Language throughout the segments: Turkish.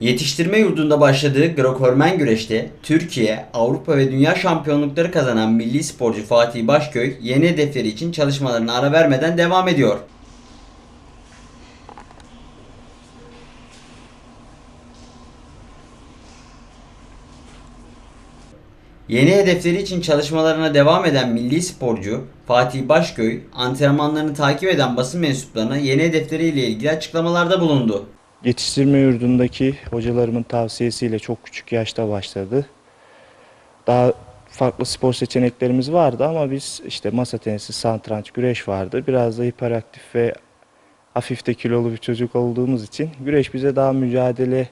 Yetiştirme yurdunda başladığı Greco-Romen güreşte Türkiye, Avrupa ve Dünya şampiyonlukları kazanan milli sporcu Fatih Başköy yeni hedefleri için çalışmalarına ara vermeden devam ediyor. Yeni hedefleri için çalışmalarına devam eden milli sporcu Fatih Başköy, antrenmanlarını takip eden basın mensuplarına yeni hedefleriyle ilgili açıklamalarda bulundu. Yetiştirme yurdundaki hocalarımın tavsiyesiyle çok küçük yaşta başladı. Daha farklı spor seçeneklerimiz vardı ama biz işte masa tenisi, satranç, güreş vardı. Biraz da hiperaktif ve hafif de kilolu bir çocuk olduğumuz için güreş bize daha mücadele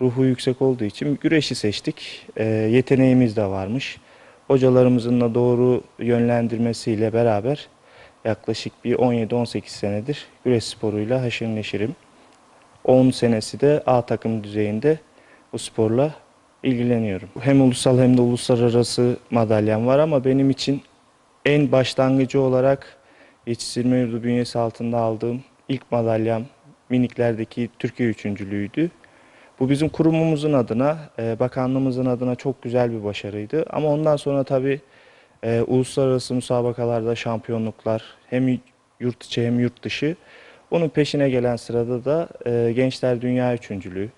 ruhu yüksek olduğu için güreşi seçtik. Ee, yeteneğimiz de varmış. Hocalarımızın da doğru yönlendirmesiyle beraber yaklaşık bir 17-18 senedir güreş sporuyla haşır neşirim. 10 senesi de A takım düzeyinde bu sporla ilgileniyorum. Hem ulusal hem de uluslararası madalyam var ama benim için en başlangıcı olarak yetiştirme yurdu bünyesi altında aldığım ilk madalyam miniklerdeki Türkiye üçüncülüğüydü. Bu bizim kurumumuzun adına, e, bakanlığımızın adına çok güzel bir başarıydı. Ama ondan sonra tabii e, uluslararası müsabakalarda şampiyonluklar hem yurt içi hem yurt dışı. Onun peşine gelen sırada da e, Gençler Dünya Üçüncülüğü,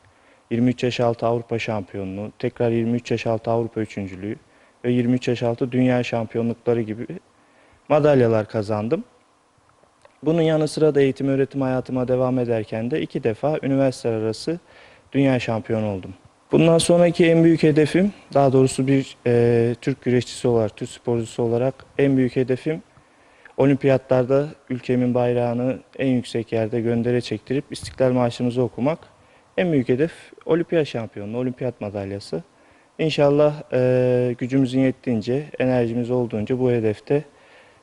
23 yaş altı Avrupa Şampiyonluğu, tekrar 23 yaş altı Avrupa Üçüncülüğü ve 23 yaş altı Dünya Şampiyonlukları gibi madalyalar kazandım. Bunun yanı sıra da eğitim öğretim hayatıma devam ederken de iki defa üniversiteler arası dünya şampiyonu oldum. Bundan sonraki en büyük hedefim, daha doğrusu bir e, Türk güreşçisi olarak, Türk sporcusu olarak en büyük hedefim olimpiyatlarda ülkemin bayrağını en yüksek yerde göndere çektirip İstiklal Marşımızı okumak. En büyük hedef olimpiyat şampiyonluğu, olimpiyat madalyası. İnşallah e, gücümüzün yettiğince, enerjimiz olduğunca bu hedefte,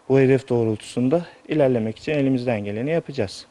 bu hedef doğrultusunda ilerlemek için elimizden geleni yapacağız.